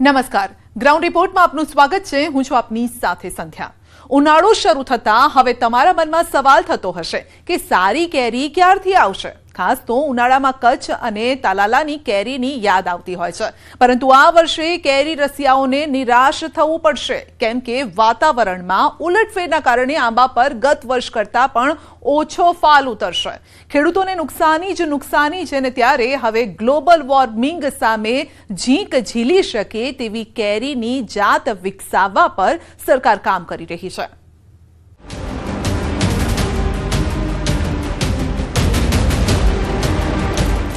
નમસ્કાર. ગ્રાઉન્ડ રિપોર્ટમાં આપનું સ્વાગત છે. હું છું આપની સાથે સંધ્યા. ઉનાળો શરૂ થતા હવે તમારા મનમાં સવાલ થતો હશે કે સારી કેરી ક્યારથી આવશે? ખાસ તો ઉનાળામાં કચ્છ અને તાલાલાની કેરીની યાદ આવતી હોય છે. પરંતુ આ વર્ષે કેરી રસિયાઓને નિરાશ થવું પડશે. કેમ કે વાતાવરણમાં ઉલટફેરના કારણે આંબા પર ગત વર્ષ કરતાં પણ ઓછો ફાલ ઉતરશે. ખેડૂતોને નુકસાની જ નુકસાની છે ને ત્યારે હવે ગ્લોબલ વોર્મિંગ સામે ઝીંક ઝીલી શકે તેવી કેરીની જાત વિકસાવવા પર સરકાર કામ કરી રહી છે.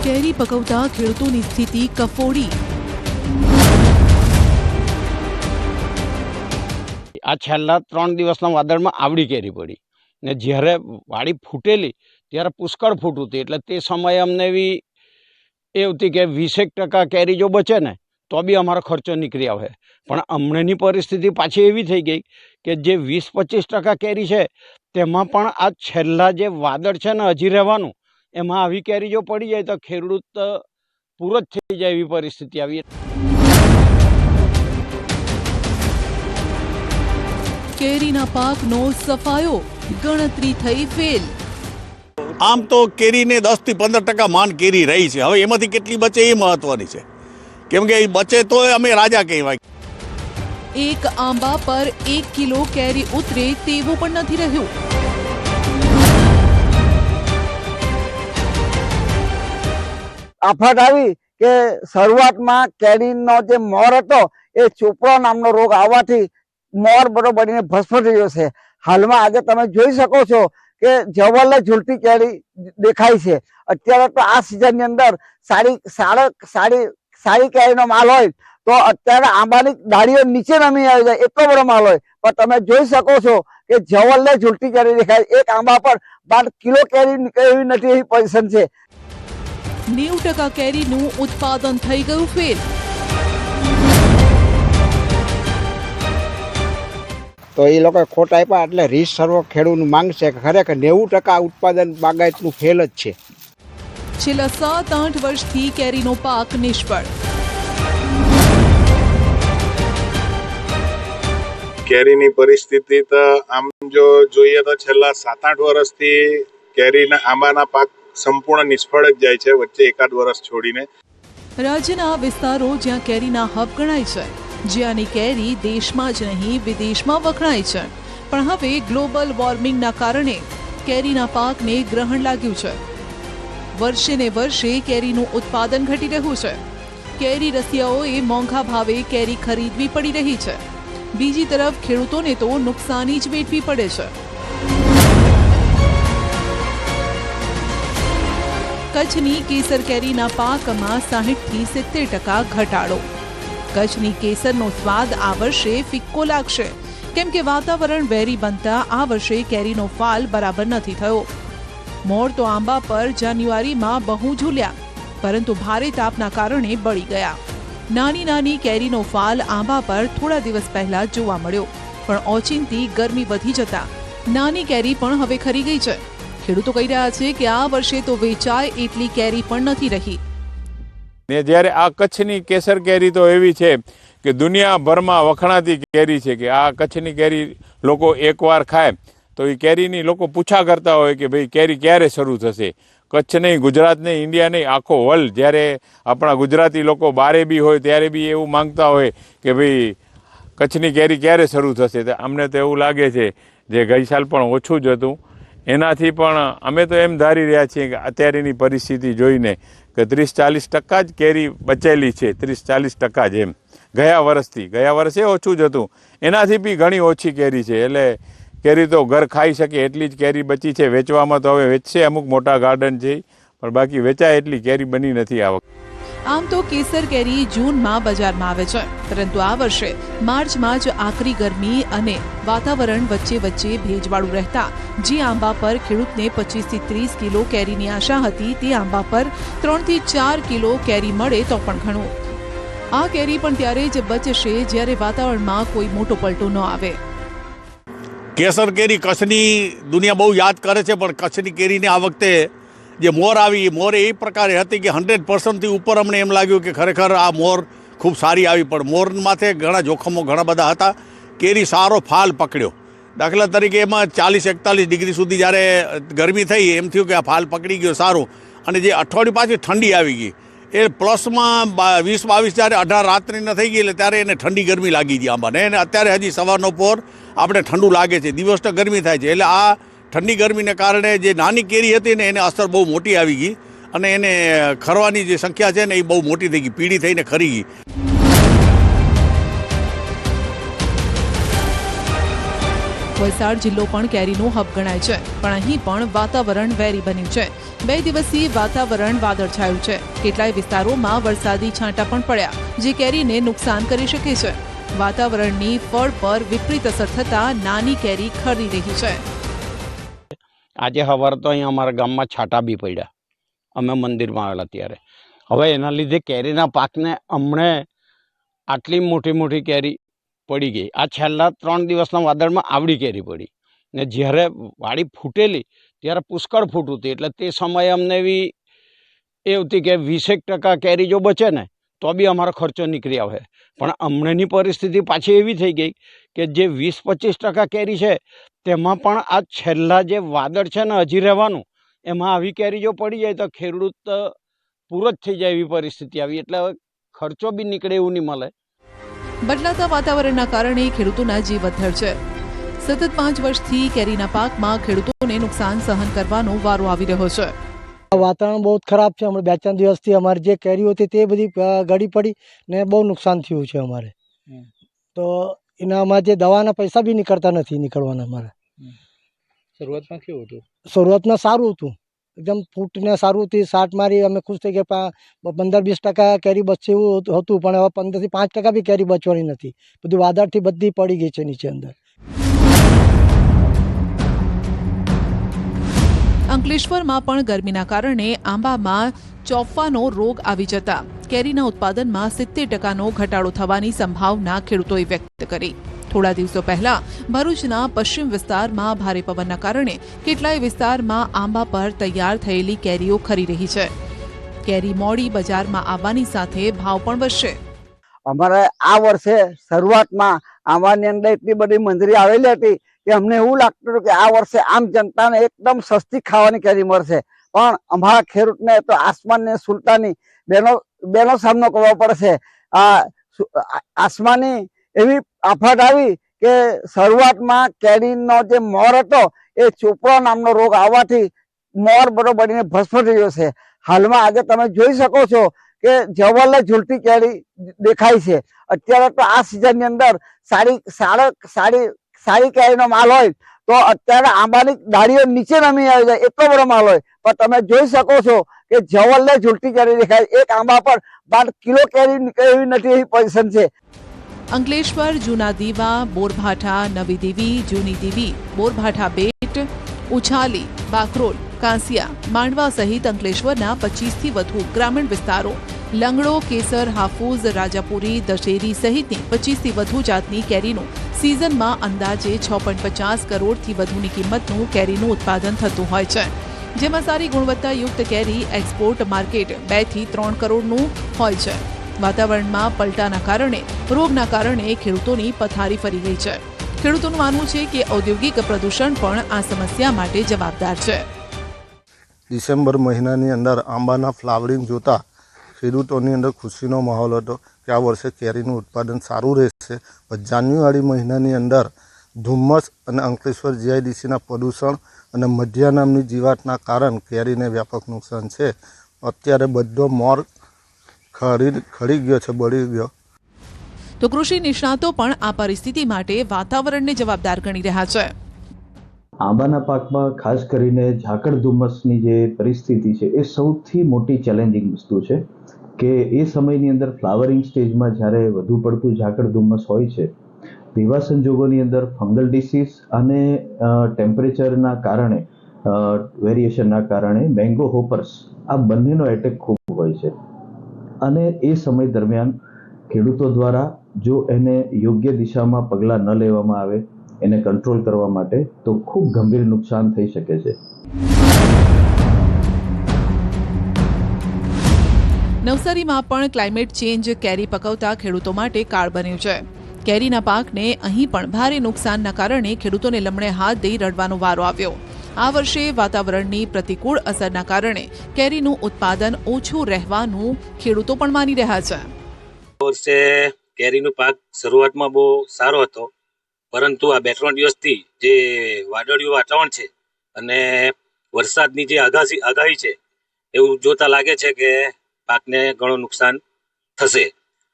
કેરી પકવતા ખેડૂતોની સ્થિતિ કફોડી. આ છેલ્લા ત્રણ દિવસના વાદળમાં આવડી કેરી પડી. ને જ્યારે વાડી ફૂટેલી, ત્યારે પુષ્કળ ફૂટ હતી એટલે તે સમયે અમને એવી એ હતી કે વીસેક ટકા કેરી જો બચે ને, તો બી અમારો ખર્ચો નીકળી આવે. પણ હમણાંની પરિસ્થિતિ પાછી એવી થઈ ગઈ કે જે વીસ પચીસ ટકા કેરી છે, તેમાં પણ આ છેલ્લા જે વાદળ છે ને, હજી રહેવાનું એમાં આવી કેરી જો પડી જાય તો ખેડૂત પૂરો જ થઈ જાય એવી પરિસ્થિતિ આવી. કેરીના પાકનો સફાયો ગણતરી થઈ ફેલ. આમ તો કેરીને દસથી પંદર ટકા માન કેરી રહી છે. હવે એમાંથી કેટલી બચે એ મહત્વની છે. કેમ કે એ બચે તો અમે રાજા કહેવાય. એક આંબા પર એક કિલો કેરી ઉતરે તેવું પણ નથી રહ્યું. આફત આવી કે શરૂઆતમાં કેરીનો જે મોર હતો, એ ચોપડો નામનો રોગ આવવાથી મોર બધો બનીને ભસ્મ થઈ ગયો છે હાલમાં આજે તમે જોઈ શકો છો કે જવલ્લે ઝૂલતી કેરી દેખાય છે. અત્યારે તો આ સિઝનની અંદર સારી, સારા, સારી સારી કેરીનો માલ હોય તો અત્યારે આંબાની ડાળીઓ નીચે નમી આવી જાય, એટલો બધો માલ હોય. પણ તમે જોઈ શકો છો કે જવલ્લે ઝૂલતી કેરી દેખાય. એક આંબા પર બાર કિલો કેરી નીકળી એવી નથી એવી પોઝિશન છે. નેવું ટકા કેરીનું ઉત્પાદન થઈ ગયું ફેલ. તો એ લોકો ખોટ આપ્યા એટલે રીસ સર્વ ખેડૂતનું માંગ છે કે ખરેખર નેવું ટકા ઉત્પાદન બાગાયતનું ફેલ જ છે. છેલ્લા સાત આઠ વર્ષથી કેરીનો પાક નિષ્ફળ. કેરીની પરિસ્થિતિ તો આમ જો જોઈએ તો છેલ્લા સાત આઠ વર્ષથી કેરીના આંબાના પાક સંપૂર્ણ નિષ્ફળ જ જાય છે વચ્ચે એકાદ વર્ષ છોડીને. રાજ્યના વિસ્તારો જ્યાં કેરીના હબ ગણાય છે જ્યાંની કેરી દેશમાં જ નહીં, વિદેશમાં વખણાય છે. પણ હવે ગ્લોબલ વોર્મિંગના કારણે કેરીના પાકને ગ્રહણ લાગ્યું છે. વર્ષે ને વર્ષે કેરીનું ઉત્પાદન ઘટી રહ્યું છે. કેરી રસિયાઓએ મોંઘા ભાવે કેરી ખરીદવી પડી રહી છે. બીજી તરફ ખેડૂતોને તો નુકસાની જ વેઠવી પડે છે. કચ્છની કેસર કેરીના પાકમાં સાહીઠથી સિત્તેર ટકા ઘટાડો. કચ્છની કેસરનો સ્વાદ આ વર્ષે ફિક્કો લાગશે. કેમ કે વાતાવરણ વેરી બનતા આ વર્ષે કેરીનો ફાલ બરાબર નથી થયો. મોર તો આંબા પર જાન્યુઆરીમાં બહુ ઝૂલ્યા, પરંતુ ભારે તાપના કારણે બળી ગયા. નાની નાની કેરીનો ફાલ આંબા પર થોડા દિવસ પહેલા જોવા મળ્યો, પણ ઓચિંતી ગરમી વધી જતા નાની કેરી પણ હવે ખરી ગઈ છે. ખેડૂતો કહી રહ્યા છે કે આ વર્ષે તો વેચાય એટલી કેરી પણ નથી રહી. ને જ્યારે આ કચ્છની કેસર કેરી તો એવી છે કે દુનિયાભરમાં વખણાતી કેરી છે કે આ કચ્છની કેરી લોકો એકવાર ખાય, તો એ કેરીની લોકો પૂછા કરતા હોય કે ભાઈ કેરી ક્યારે શરૂ થશે? કચ્છ નહીં, ગુજરાત નહીં, ઇન્ડિયા નહીં, આખો વર્લ્ડ. જ્યારે આપણા ગુજરાતી લોકો બારે બી હોય, ત્યારે બી એવું માંગતા હોય કે ભાઈ કચ્છની કેરી ક્યારે શરૂ થશે? અમને તો એવું લાગે છે, જે ગઈ સાલ પણ ઓછું જ હતું. એનાથી પણ અમે તો એમ ધારી રહ્યા છીએ કે અત્યારેની પરિસ્થિતિ જોઈને કે ત્રીસ ચાલીસ ટકા જ કેરી બચેલી છે, ત્રીસ ચાલીસ ટકા જ એમ. ગયા વર્ષથી, ગયા વર્ષે ઓછું જ હતું. એનાથી બી ઘણી ઓછી કેરી છે. એટલે કેરી તો ઘર ખાઈ શકે એટલી જ કેરી બચી છે. વેચવામાં તો હવે વેચશે અમુક મોટા ગાર્ડન છે પણ બાકી વેચાય એટલી કેરી બની નથી આ વખતે. આમ તો કેસર કેરી જૂનમાં બજારમાં આવે છે. પરંતુ આ વર્ષે માર્ચમાં જ આકરી ગરમી અને વાતાવરણ વચ્ચે વચ્ચે ભેજવાળું રહેતા જે આંબા પર ખેડૂતને પચીસથી ત્રીસ કિલો કેરીની આશા હતી તે આંબા પર ત્રણથી ચાર કિલો કેરી મળે તો પણ ઘણું. આ કેરી પણ ત્યારે જ બચશે જ્યારે વાતાવરણમાં કોઈ મોટો પલટો ન આવે. કેસર કેરી કચ્છની દુનિયા બહુ યાદ કરે છે, પણ કચ્છની કેરીને આ વખતે જે મોર આવી, એ મોર એ પ્રકારે હતી કે હંડ્રેડ પર્સન્ટથી ઉપર અમને એમ લાગ્યું કે ખરેખર આ મોર ખૂબ સારી આવી. પણ મોર માથે ઘણા જોખમો ઘણા બધા હતા. કેરી સારો ફાલ પકડ્યો. દાખલા તરીકે એમાં ચાલીસ એકતાલીસ ડિગ્રી સુધી જ્યારે ગરમી થઈ, એમ થયું કે આ ફાલ પકડી ગયો સારું. અને જે અઠવાડિયું પાછી ઠંડી આવી ગઈ. એ પ્લસમાં વીસ બાવીસ જ્યારે અઢાર રાત્રિના થઈ ગઈ એટલે ત્યારે એને ઠંડી ગરમી લાગી ગઈ આંબાને અને અત્યારે હજી સવારનો પોર આપણે ઠંડુ લાગે છે. દિવસ તો ગરમી થાય છે. એટલે આ ઠંડી ગરમીને કારણે જે નાની કેરી હતી ને એને અસર બહુ મોટી આવી ગઈ અને એને ખરવાની જે સંખ્યા છે ને એ બહુ મોટી થઈ ગઈ, પીળી થઈને ખરી ગઈ. વલસાડ જિલ્લો પણ કેરીનો હબ ગણાય છે, પણ અહીં પણ વાતાવરણ વેરી બન્યું છે. બે દિવસથી વાતાવરણ વાદળછાયું છે. કેટલાય વિસ્તારોમાં વરસાદી છાંટા પણ પડ્યા, જે કેરીને નુકસાન કરી શકે છે. વાતાવરણની ફળ પર વિપરીત અસર થતા નાની કેરી ખરી રહી છે. આજે સવારે તો અહીંયા અમારા ગામમાં છાંટા બી પડ્યા. અમે મંદિરમાં આવેલા ત્યારે. હવે એના લીધે કેરીના પાકને હમણે આટલી મોટી મોટી કેરી પડી ગઈ. આ છેલ્લા ત્રણ દિવસના વાદળમાં આવડી કેરી પડી. ને જ્યારે વાડી ફૂટેલી, ત્યારે પુષ્કળ ફૂટું હતી એટલે તે સમયે અમને એવી એ હતી કે વીસેક ટકા કેરી જો બચે ને, તો બી અમારો ખર્ચો નીકળી આવે. પણ હમણાંની પરિસ્થિતિ પાછી એવી થઈ ગઈ કે જે વીસ પચીસ ટકા કેરી છે તેમાં પણ આ છેલ્લા જે વાદળ છે ને હજી રહેવાનું એમાં આવી કેરી જો પડી જાય તો ખેડૂત પૂરો જ થઈ જાય એવી પરિસ્થિતિ આવી. એટલે હવે ખર્ચો બી નીકળે એવું નહીં મળે. બદલાતા વાતાવરણના કારણે ખેડૂતોના જીવ અદ્ધર છે. સતત પાંચ વર્ષથી કેરીના પાકમાં ખેડૂતોને નુકસાન સહન કરવાનો વારો આવી રહ્યો છે. વાતાવરણ બહુ જ ખરાબ છે. હમણાં બે ચાર દિવસથી અમારે જે કેરીઓ હતી તે બધી ગળી પડી ને બહુ નુકસાન થયું છે અમારે. તો એના અમારે જે દવાના પૈસા બી નીકળતા નથી નીકળવાના અમારે. શરૂઆતમાં કેવું હતું? શરૂઆતમાં સારું હતું. એકદમ ફૂટને સારું હતી સાટ મારી અમે ખુશ થઈ ગયા. પંદર વીસ ટકા કેરી બચશે એવું હતું પણ હવે પંદરથી પાંચ ટકા બી કેરી બચવાની નથી. બધું વાદળથી બધી પડી ગઈ છે નીચે અંદર. અંકલેશ્વરમાં પણ ગરમીના કારણે આંબામાં ચોફાનો રોગ આવી જતા. કેરીના ઉત્પાદનમાં સિત્તેર ટકાનો ઘટાડો થવાની સંભાવના ખેડૂતોએ વ્યક્ત કરી. થોડા દિવસો પહેલા ભરૂચના પશ્ચિમ વિસ્તારમાં ભારે પવનના કારણે કેટલાય વિસ્તારમાં આંબા પર તૈયાર થયેલી કેરીઓ ખરી રહી છે. કેરી મોડી બજારમાં આવવાની સાથે ભાવ પણ વધશે. અમારે આ વર્ષે શરૂઆતમાં આંબાની અંદર એટલી બધી મંજરી આવેલી હતી કે અમને એવું લાગતું હતું કે આ વર્ષે આમ જનતાને એકદમ સસ્તી ખાવાની કેરી મળશે. પણ અમારા ખેડૂતને તો આસમાનની સુલતાની બેનો બેનો સામનો કરવો પડશે. આ આસમાની એવી આફત આવી કે શરૂઆતમાં કેરીનો જે મોર હતો, એ ચોપડા નામનો રોગ આવવાથી મોર બધો ભસ્મ થઈ ગયો છે. હાલમાં આજે તમે જોઈ શકો છો કે જવલ્લે ઝૂલતી કેરી દેખાય છે. અત્યારે તો આ સિઝનની અંદર સારી, સારા, સારી સારી કેરીનો માલ હોય તો અત્યારે આંબાની ડાળીઓ નીચે નમી આવી જાય, એટલો બધો માલ હોય. પણ તમે જોઈ શકો છો કે જવલ્લે ઝૂલતી કેરી દેખાય. એક આંબા પર બાર કિલો કેરી નીકળે એવી નથી એવી પોઝિશન છે. અંકલેશ્વર, જૂના દીવા, બોરભાઠા, નવી દેવી, જૂની દેવી, બોરભાઠા બેટ, ઉછાલી, બાકરોલ, કાંસિયા, માંડવા સહિત અંકલેશ્વરના પચીસથી વધુ ગ્રામીણ વિસ્તારો, લંગડો, કેસર, હાફૂઝ, રાજાપુરી, દશેરી સહિતની પચીસથી વધુ જાતની કેરીનું સિઝનમાં અંદાજે છ પોઈન્ટ પચાસ કરોડથી વધુની કિંમતનું કેરીનું ઉત્પાદન થતું હોય છે. જેમાં સારી ગુણવત્તાયુક્ત કેરી એક્સપોર્ટ માર્કેટ બેથી ત્રણ કરોડનું હોય છે. વાતાવરણમાં પલટાના કારણે, રોગના કારણે ખેડૂતોની પથારી ફરી ગઈ છે. ખેડૂતોનું માનવું છે કે ઔદ્યોગિક પ્રદૂષણ પણ આ સમસ્યા માટે જવાબદાર છે. ડિસેમ્બર મહિનાની અંદર આંબાના ફ્લાવરિંગ જોતા ખેડૂતોની અંદર ખુશીનો માહોલ હતો કે આ વર્ષે કેરીનું ઉત્પાદન સારું રહેશે. પણ જાન્યુઆરી મહિનાની અંદર ધુમ્મસ અને અંકલેશ્વર જીઆઈડીસીના પ્રદૂષણ અને મધ્યા નામની જીવાતના કારણ કેરીને વ્યાપક નુકસાન છે. અત્યારે બધો મોર ખરી ખરી ગયો છે બળી ગયો. તો કૃષિ નિષ્ણાતો પણ આ પરિસ્થિતિ માટે વાતાવરણને જવાબદાર ગણી રહ્યા છે. આંબાના પાકમાં ખાસ કરીને ઝાકળ ધુમ્મસની જે પરિસ્થિતિ છે એ સૌથી મોટી ચેલેન્જિંગ વસ્તુ છે કે એ સમયની અંદર ફ્લાવરિંગ સ્ટેજમાં જ્યારે વધુ પડતું ઝાકળ ધુમ્મસ હોય છે તેવા સંજોગોની અંદર ફંગલ ડિસીઝ અને ટેમ્પરેચરના કારણે વેરિએશનના કારણે મેંગો હોપર્સ આ બંનેનો એટેક ખૂબ હોય છે. અને એ સમય દરમિયાન ખેડૂતો દ્વારા જો એને યોગ્ય દિશામાં પગલાં ન લેવામાં આવે, એને કંટ્રોલ કરવા માટે, તો ખૂબ ગંભીર નુકસાન થઈ શકે છે. નવસારીમાં પણ ક્લાઇમેટ ચેન્જ કેરી પકવતા ખેડૂતો માટે કાળ બન્યું છે. કેરીના પાકને અહીં પણ ભારે નુકસાનના કારણે ખેડૂતોને લમણે હાથ દઈ રડવાનો વારો આવ્યો. આ વર્ષે વાતાવરણની પ્રતિકૂળ અસરના કારણે કેરીનું ઉત્પાદન ઓછું રહેવાનું ખેડૂતો પણ માની રહ્યા છે. વર્ષે કેરીનો પાક શરૂઆતમાં બહુ સારો હતો, પરંતુ આ બે ત્રણ દિવસથી જે વાદળિયું વાતાવરણ છે અને વરસાદની જે આગાહી આગાહી છે, એવું જોતા લાગે છે કે પાકને ઘણું નુકસાન થશે.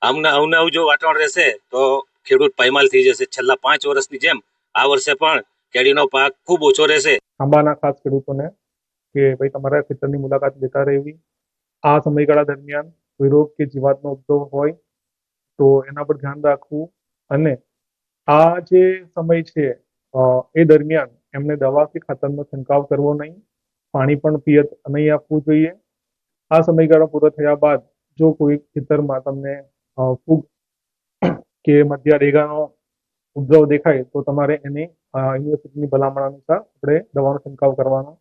આમના આવું જો વાતાવરણ રહેશે તો ખેડૂત પાયમાલ થઈ જશે. છેલ્લા પાંચ વર્ષની જેમ આ વર્ષે પણ કેરીનો પાક ખૂબ ઓછો રહેશે. આંબાના ખાસ ખેડૂતોને કે ભાઈ તમારા ખેતરની મુલાકાત લેતા રહેવી. આ સમયગાળા દરમિયાન કોઈ રોગ કે જીવાતનો ઉદ્ભવ હોય તો એના પર ધ્યાન રાખવું અને આ જે સમય છે એ દરમિયાન એમને દવા કે ખાતરનો છંટકાવ કરવો નહીં, પાણી પણ પિયત નહીં આપવું જોઈએ. આ સમયગાળો પૂરો થયા બાદ જો કોઈ ખેતરમાં તમને ફૂગ કે મધ્ય રેગાનો ઉદ્ભવ દેખાય તો તમારે એને યુનિવર્સિટીની ભલામણ અનુસાર આપણે દવાનો છંટકાવ કરવાનો.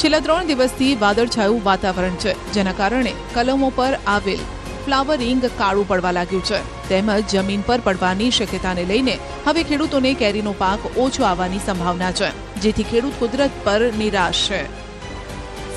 છેલ્લા ત્રણ દિવસથી વાદળછાયું વાતાવરણ છે, જેના કારણે કલમો પર આવેલ ફ્લાવરિંગ કાળું પડવા લાગ્યું છે. તેમજ જમીન પર પડવાની શક્યતાને લઈને હવે ખેડૂતોને કેરીનો પાક ઓછો આવવાની સંભાવના છે, જેથી ખેડૂત કુદરત પર નિરાશ છે.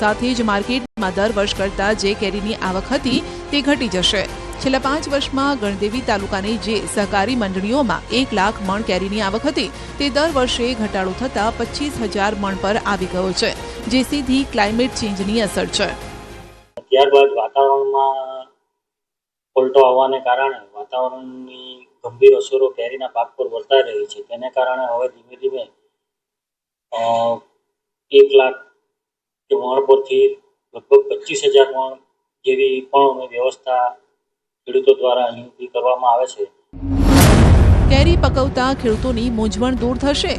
સાથે જ માર્કેટમાં દર વર્ષ કરતા જે કેરીની આવક હતી તે ઘટી જશે. છેલ્લા પાંચ વર્ષમાં ગણદેવી તાલુકાની જે સહકારી મંડળીઓમાં એક લાખ મણ કેરીની આવક હતી, તે દર વર્ષે ઘટાડો થતાં પચીસ હજાર મણ પર આવી ગયો છે, જે સીધી ક્લાઇમેટ ચેન્જની અસર છે. ત્યારબાદ વાતાવરણમાં પલટો આવવાને કારણે વાતાવરણની ગંભીર અસરો કેરીના પાક પર વર્તાઈ રહી છે. તેને કારણે હવે ધીમે ધીમે એક લાખ મણ પરથી લગભગ પચીસ હજાર મણ જેવી પણ અમે વ્યવસ્થા ખેડૂતો દ્વારા અહીં કરવામાં આવે છે. કેરી પકવતા ખેડૂતોની મૂંઝવણ દૂર થશે.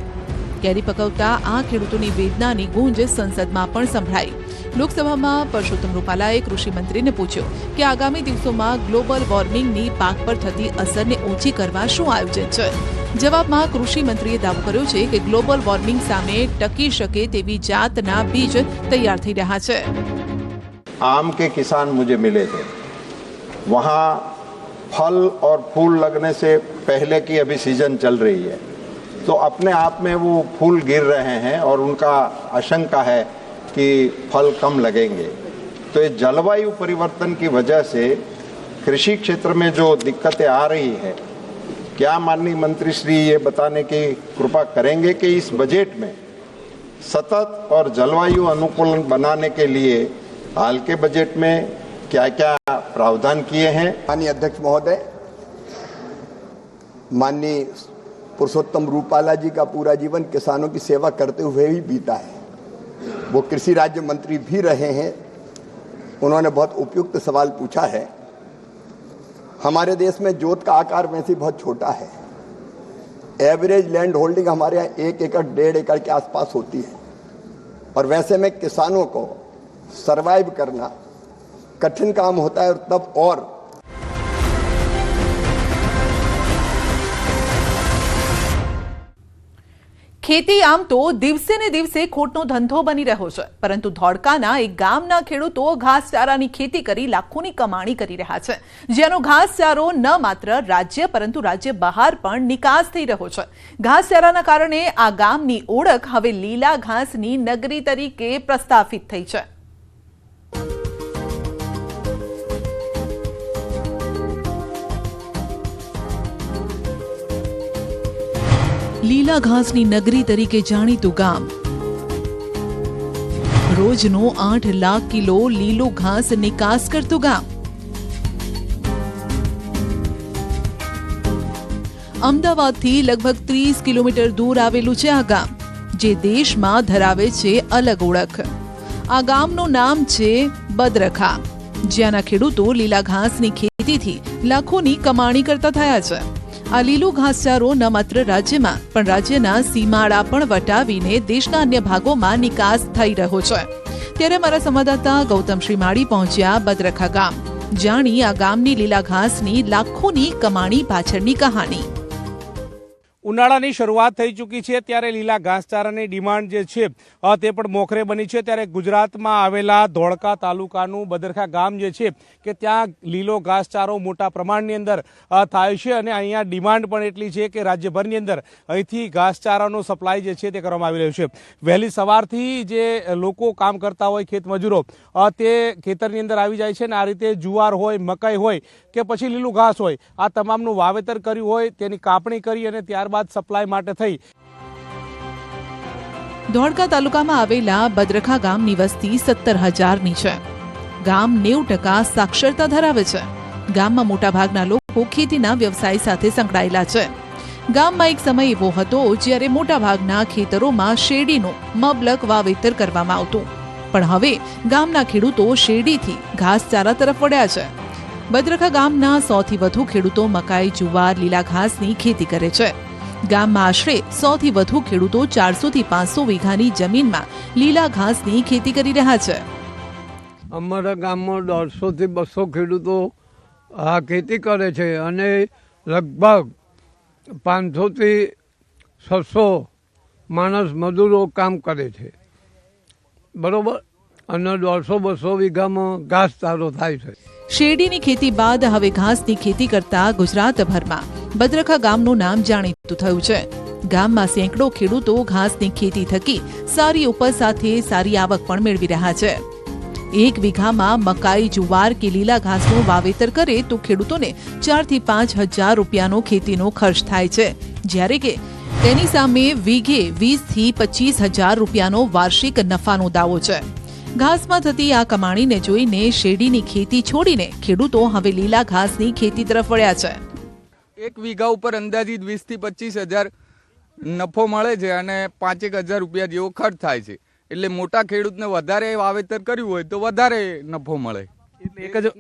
કેરી પકવતા આ ખેડૂતોની વેદનાની ગુંજ સંસદમાં પણ સંભળાઈ. લોકસભામાં પરસોત્તમ રૂપાલાએ કૃષિમંત્રીને પૂછ્યો કે આગામી દિવસોમાં ગ્લોબલ વોર્મિંગની પાક પર થતી અસરને ઓછી કરવા શું આયોજન છે? જવાબમાં કૃષિમંત્રીએ દાવો કર્યો છે કે ગ્લોબલ વોર્મિંગ સામે ટકી શકે તેવી જાતના બીજ તૈયાર થઈ રહ્યા છે. આમ કે કિસાન મુજે મિલે છે. वहाँ फल और फूल लगने से पहले की अभी सीज़न चल रही है। तो अपने आप में वो फूल गिर रहे हैं और उनका आशंका है कि फल कम लगेंगे। तो ये जलवायु परिवर्तन की वजह से कृषि क्षेत्र में जो दिक्कतें आ रही है, क्या माननीय मंत्री श्री ये बताने की कृपा करेंगे कि इस बजट में सतत और जलवायु अनुकूलन बनाने के लिए हाल के बजट में क्या क्या प्रावधान किए हैं? माननीय अध्यक्ष महोदय, माननीय पुरुषोत्तम रूपाला जी का पूरा जीवन किसानों की सेवा करते हुए ही बीता है। वो कृषि राज्य मंत्री भी रहे हैं। उन्होंने बहुत उपयुक्त सवाल पूछा है। हमारे देश में जोत का आकार वैसे बहुत छोटा है। एवरेज लैंड होल्डिंग हमारे यहाँ एक एकड़, डेढ़ एकड़ के आसपास होती है। और वैसे में किसानों को सरवाइव करना कठिन काम होता है और तब और ખેતી આમ તો દિવસે ને દિવસે ખોટનો ધંધો બની રહ્યો છે પરંતુ ધોળકાના એક ગામના ખેડૂતો ઘાસચારાની ખેતી કરી લાખોની કમાણી કરી રહ્યા છે જેનો ઘાસચારો ન માત્ર રાજ્ય પરંતુ રાજ્ય બહાર પણ નિકાસ થઈ રહ્યો છે ઘાસચારાના કારણે આ ગામની ઓળખ હવે લીલા ઘાસની નગરી તરીકે પ્રસ્થાપિત થઈ છે લીલા ઘાસની નગરી તરીકે જાણીતું ગામ. રોજનો આઠ લાખ કિલો લીલો ઘાસ નિકાસ કરતું ગામ. અમદાવાદથી લગભગ ત્રીસ કિલોમીટર દૂર આવેલું છે આ ગામ, જે દેશમાં ધરાવે છે અલગ ઓળખ. આ ગામનું નામ છે બદરખા, જ્યાંના ખેડૂતો લીલા ઘાસની ખેતીથી લાખોની કમાણી કરતા થયા છે. આ લીલું ઘાસચારો ન માત્ર રાજ્યમાં, પણ રાજ્યના સીમાડા પણ વટાવીને દેશના અન્ય ભાગોમાં નિકાસ થઈ રહ્યો છે. ત્યારે મારા સંવાદદાતા ગૌતમ શ્રીમાળી પહોંચ્યા બદરખા ગામ. જાણી આ ગામની લીલા ઘાસની લાખોની કમાણી પાછળની કહાની. ઉનાળાની શરૂઆત થઈ ચૂકી છે ત્યારે લીલા ઘાસચારાની ડિમાન્ડ જે છે તે પણ મોખરે બની છે. ત્યારે ગુજરાતમાં આવેલા ધોળકા તાલુકાનું બદરખા ગામ જે છે, કે ત્યાં લીલો ઘાસચારો મોટા પ્રમાણની અંદર થાય છે અને અહીંયા ડિમાન્ડ પણ એટલી છે કે રાજ્યભરની અંદર અહીંથી ઘાસચારાનો સપ્લાય જે છે તે કરવામાં આવી રહ્યો છે. વહેલી સવારથી જે લોકો કામ કરતા હોય ખેત મજૂરો તે ખેતરની અંદર આવી જાય છે ને આ રીતે જુવાર હોય, મકાઈ હોય કે પછી લીલું ઘાસ હોય, આ તમામનું વાવેતર કર્યું હોય, તેની કાપણી કરી અને ત્યારબાદ સપ્લાય માટે થઈ. ધોળકા તાલુકામાં આવેલા બદ્રખા ગામની વસ્તી સત્તર હજારની છે. ગામ નેવું ટકા સાક્ષરતા ધરાવે છે. ગામમાં મોટાભાગના લોકો ખેતીના વ્યવસાય સાથે સંકળાયેલા છે. ગામમાં એક સમય એવો હતો જ્યારે મોટાભાગના ખેતરોમાં શેરડીનું મબલક વાવેતર કરવામાં આવતું. પણ હવે ગામના ખેડૂતો શેરડીથી ઘાસચારા તરફ વળ્યા છે. બદ્રખા ગામના સૌથી વધુ ખેડૂતો મકાઈ, જુવાર, લીલા ઘાસની ખેતી કરે છે. ગામમાં આશરે સૌથી વધુ ખેડૂતો ચારસો થી પાંચસો વીઘાની જમીનમાં લીલા ઘાસની ખેતી કરી રહ્યા છે. અમારા ગામમાં દોઢસોથી બસો ખેડૂતો આ ખેતી કરે છે અને લગભગ પાંચસોથી છસો માણસ મજૂરો કામ કરે છે. બરોબર? અને દોઢસો બસો વીઘામાં ઘાસ ચારો થાય છે. શેરડીની ખેતી બાદ હવે ઘાસની ખેતી કરતા ગુજરાતભરમાં. બદ્રખા ગામનું નામ જાણીતું થયું છે. ગામમાં સેંકડો ખેડૂતો ઘાસની ખેતી થકી સારી ઉપજ સાથે સારી આવક પણ મેળવી રહ્યા છે. એક વીઘામાં મકાઈ, જુવાર કે લીલા ઘાસનું વાવેતર કરે તો ખેડૂતોને ચારથી પાંચ હજાર રૂપિયાનો ખેતીનો ખર્ચ થાય છે. જ્યારે કે તેની સામે વીઘે વીસથી પચીસ હજાર રૂપિયાનો વાર્ષિક નફાનો દાવો છે. ઘાસમાં થતી આ કમાણીને જોઈને શેરડીની ખેતી છોડીને ખેડૂતો હવે લીલા ઘાસની ખેતી તરફ વળ્યા છે. એક વીઘા ઉપર અંદાજિત વીસથી પચીસ હજાર નફો મળે છે અને પાંચેક હજાર રૂપિયા જેવો ખર્ચ થાય છે. એટલે મોટા ખેડૂતને વધારે વાવેતર કર્યું હોય તો વધારે નફો મળે. એક જ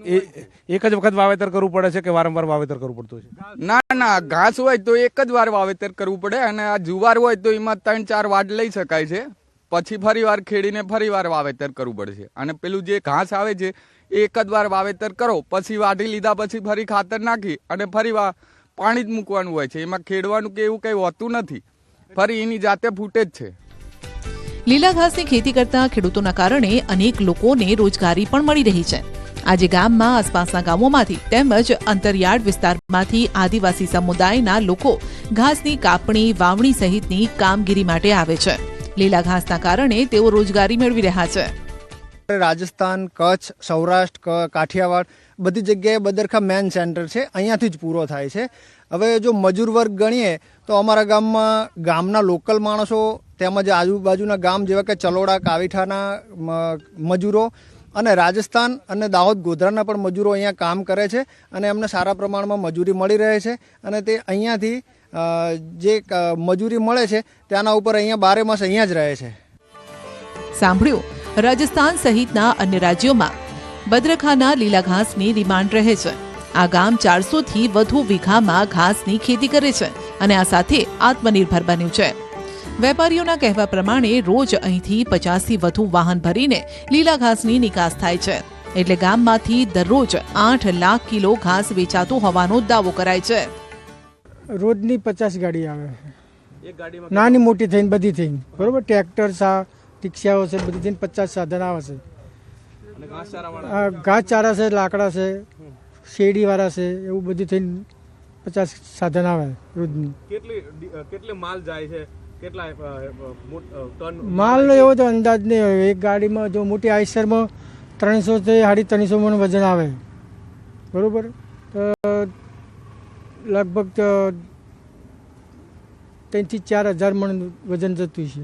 એક જ વખત વાવેતર કરવું પડે છે કે વારંવાર વાવેતર કરવું પડતું છે? ના ના ઘાસ હોય તો એક જ વાર વાવેતર કરવું પડે અને આ જુવાર હોય તો એમાં ત્રણ ચાર વાડ લઈ શકાય છે. પછી ફરી વાર ખેડીને ફરી વાર વાવેતર કરવું પડશે. અને પેલું જે ઘાસ આવે છે, એ એક જ વાર વાવેતર કરો, પછી વાઢી લીધા પછી ફરી ખાતર નાખી અને ફરી વાર પાણી જ મૂકવાનું હોય છે. એમાં ખેડવાનું કે એવું કંઈ હોતું નથી. ફરી એની જાતે ફૂટે જ છે. લીલા ઘાસની ખેતી કરતા ખેડૂતોના કારણે અનેક લોકોને રોજગારી પણ મળી રહી છે. આજે ગામમાં, આસપાસના ગામોમાંથી તેમજ અંતરિયાળ વિસ્તારમાંથી આદિવાસી સમુદાયના લોકો ઘાસની કાપણી, વાવણી સહિતની કામગીરી માટે આવે છે. લીલા ઘાસના કારણે તેઓ રોજગારી મેળવી રહ્યા છે. રાજસ્થાન, કચ્છ, સૌરાષ્ટ્ર કાઠિયાવાડ બધી જગ્યાએ બદરખા મેન સેન્ટર છે. અહીંયાથી જ પૂરો થાય છે. હવે જો મજૂર વર્ગ ગણીએ તો અમારા ગામમાં ગામના લોકલ માણસો તેમજ આજુબાજુના ગામ જેવા કે ચલોડા, કાવીઠાના મજૂરો અને રાજસ્થાન અને દાહોદ ગોધરાના પણ મજૂરો અહીંયા કામ કરે છે અને એમને સારા પ્રમાણમાં મજૂરી મળી રહે છે અને તે અહીંયાથી જે મજૂરી મળે છે તેના ઉપર અહીંયા બારે માસ અહીંયા જ રહે છે. સાંભળ્યું? રાજસ્થાન સહિતના અન્ય રાજ્યોમાં બદ્રખાના લીલા ઘાસની ડિમાન્ડ રહે છે. આ ગામ ચારસો થી વધુ વીઘામાં ઘાસની ખેતી કરે છે અને આ સાથે આત્મનિર્ભર બન્યું છે. વેપારીઓના કહેવા પ્રમાણે રોજ અહીંથી પચાસથી વધુ વાહન ભરીને લીલા ઘાસની નિકાસ થાય છે. એટલે ગામમાંથી દરરોજ આઠ લાખ કિલો ઘાસ વેચાતું હોવાનો દાવો કરાય છે. રોજની પચાસ ગાડી આવે. નાની મોટી થઈને બધી થઈને. બરોબર? ટ્રેક્ટર સા રિક્ષાઓ છે બધી થઈને પચાસ સાધન આવે છે. ઘાસ ચારા છે લાકડા છે શેરડીવાળા છે એવું બધું થઈને પચાસ સાધન આવે રોજની. કેટલી કેટલી માલ જાય છે? કેટલા ટન? માલનો એવો તો અંદાજ નહીં હોય. એક ગાડીમાં જો મોટી આઈસરમાં ત્રણસો થી સાડી ત્રણસો મણ વજન આવે. બરોબર? તો લગભગ ત્રણથી ચાર હજાર મણ વજન જતું છે.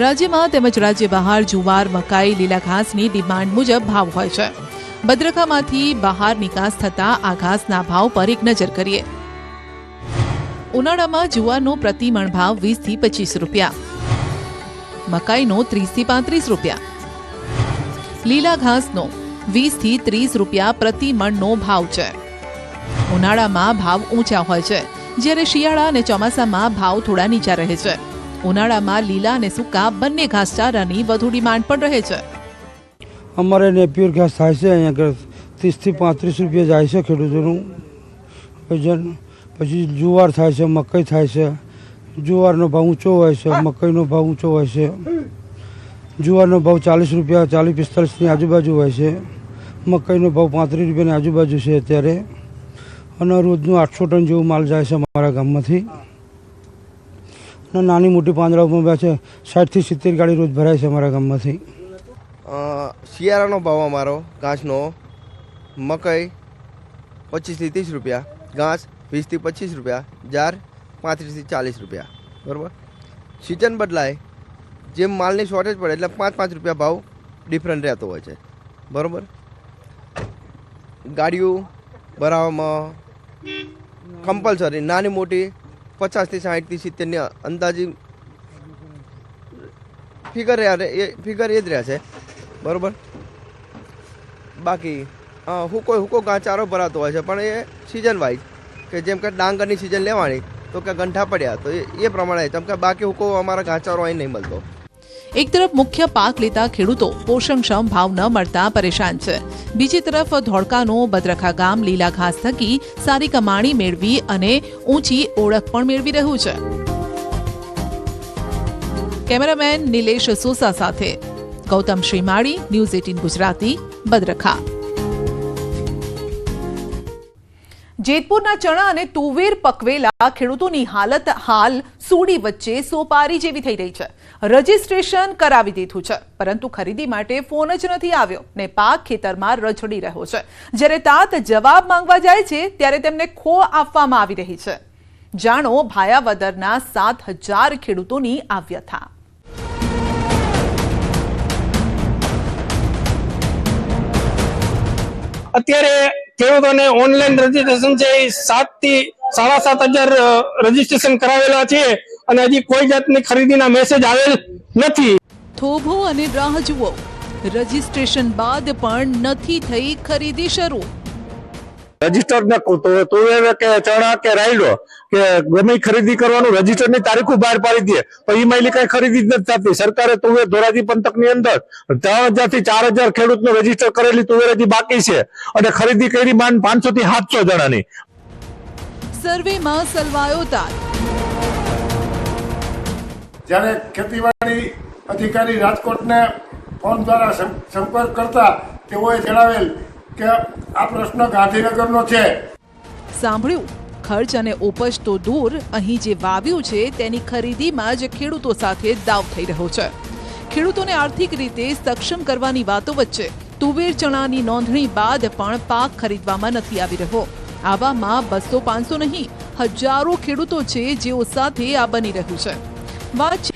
રાજ્યમાં તેમજ રાજ્ય બહાર જુવાર, મકાઈ, લીલા ઘાસની ડિમાન્ડ મુજબ ભાવ હોય છે. બદ્રખામાંથી બહાર નિકાસ થતા આ ઘાસના ભાવ પર એક નજર કરીએ. ઉનાળામાં જુવારનો પ્રતિ મણ ભાવ વીસથી પચીસ રૂપિયા. મકાઈનો ત્રીસથી પાંત્રીસ રૂપિયા. લીલા ઘાસનો વીસથી ત્રીસ રૂપિયા પ્રતિ મણનો ભાવ છે. ઉનાળામાં ભાવ ઊંચા હોય છે. જ્યારે શિયાળા અને ચોમાસામાં ભાવ થોડા નીચા રહે છે. ઉનાળામાં લીલા અને સૂકા બંને ઘાસચારાની વધુ ડિમાન્ડ પણ રહે છે. અમારે નેપિયર ઘાસ થાય છે, અહીંયા આગળ ત્રીસથી પાંત્રીસ રૂપિયા જાય છે ખેડૂતોનું. વજન પછી જુવાર થાય છે, મકઈ થાય છે. જુવારનો ભાવ ઊંચો હોય છે, મકઈનો ભાવ ઊંચો હોય છે. જુવારનો ભાવ ચાલીસ રૂપિયા, ચાલીસ પિસ્તાલીસની આજુબાજુ હોય છે. મકાઈનો ભાવ પાંત્રીસ રૂપિયાની આજુબાજુ છે અત્યારે. અને રોજનું આઠસો ટન જેવું માલ જાય છે અમારા ગામમાંથી. અને નાની મોટી પાંદડાઓમાં બે છે, સાઠથી સિત્તેર ગાડી રોજ ભરાય છે અમારા ગામમાંથી. શિયાળાનો ભાવ અમારો, ઘાસનો, મકાઈ પચીસથી ત્રીસ રૂપિયા, ઘાસ વીસથી પચીસ રૂપિયા જાર પાંત્રીસથી ચાલીસ રૂપિયા, બરાબર? સિઝન બદલાય, જેમ માલની શોર્ટેજ પડે એટલે પાંચ પાંચ રૂપિયા ભાવ ડિફરન્ટ રહેતો હોય છે, બરાબર? ગાડીઓ ભરાવામાં કમ્પલસરી નાની, મોટી, પચાસથી સાઠથી સિત્તેરની અંદાજી ફિગર એ ફિગર એ જ રહે છે. બરાબર? બાકી હુકો હુકો ઘાચારો ભરાતો હોય છે, પણ એ સિઝન વાઇઝ કે જેમ કે ડાંગરની સિઝન લેવાની, તો કે ગંઠા પડ્યા, તો એ પ્રમાણે, જેમ કે બાકી હુકો અમારા ઘાચારો અહીં નહીં મળતો. એક તરફ મુખ્ય પાક લેતા ખેડૂતો પોષણક્ષમ ભાવ ન મળતા પરેશાન છે. બીજી તરફ ધોળકાનો બદરખા ગામ લીલા ઘાસ થકી સારી કમાણી મેળવી અને ઊંચી ઓળખ પણ મેળવી રહ્યું છે. કેમેરામેન નિલેશ સોસા સાથે ગૌતમ શ્રીમાળી, ન્યૂઝ એટીન ગુજરાતી બદરખા જેતપુરના ચણા અને તુવેર પકવેલા ખેડૂતોની હાલત હાલ સૂડી વચ્ચે સોપારી જેવી થઈ રહી છે. રજીસ્ટ્રેશન કરાવી દીધું છે, પરંતુ ખરીદી માટે ફોન જ નથી આવ્યો ને પાક ખેતરમાં રજડી રહ્યો છે. જ્યારે તાત જવાબ માંગવા જાય છે, ત્યારે તેમને ખો આપવામાં આવી રહી છે. જાણો, ભાયાવદરના સાત હજાર ખેડૂતોની આ વ્યથા અત્યારે ખેડૂતોને ઓનલાઈન રજીસ્ટ્રેશન છે એ સાતથી સાડા સાત હજાર રજીસ્ટ્રેશન કરાવેલા છે અને હજી કોઈ જાતની ખરીદીના મેસેજ આવેલ નથી. થોભો અને રાહ જુઓ. રજીસ્ટ્રેશન બાદ પણ નથી થઈ ખરીદી શરૂ. રજિસ્ટર તો તું એ કે ચણા કે રાયડો કે ગમે ખરીદી કરવાનું રજિસ્ટરની તારીખો બહાર પાડી દે. પણ ઈ માયલી કઈ ખરીદી જ નથી થતી. સરકારે તુવેર ધોરાજી પંથકની અંદર ત્રણ હજારથી ચાર હજાર ખેડૂતનું રજિસ્ટર કરેલી તુવેર હજી બાકી છે અને ખરીદી કરી માન પાંચસો થી સાતસો જણાની. સર્વેમાં સલવાયો તાર જ્યારે ખેતીવાડી અધિકારી રાજકોટને ફોન દ્વારા સંપર્ક કરતા તેઓએ જણાવેલ કે આ પ્રશ્ન ગાંધીનગરનો છે. સાંભળ્યું? ખર્ચ અને ઉપજ તો દૂર. અહીં જે વાવ્યું છે, તેની ખરીદીમાં જ ખેડૂતો સાથે દાવ થઈ રહ્યો છે. ખેડૂતોને આર્થિક રીતે સક્ષમ કરવાની વાતો વચ્ચે તુવેર ચણાની નોંધણી બાદ પણ પાક ખરીદવામાં નથી આવી રહ્યો. આવામાં બસો પાંચસો નહીં, હજારો ખેડૂતો છે જેઓ સાથે આ બની રહ્યું છે. વાત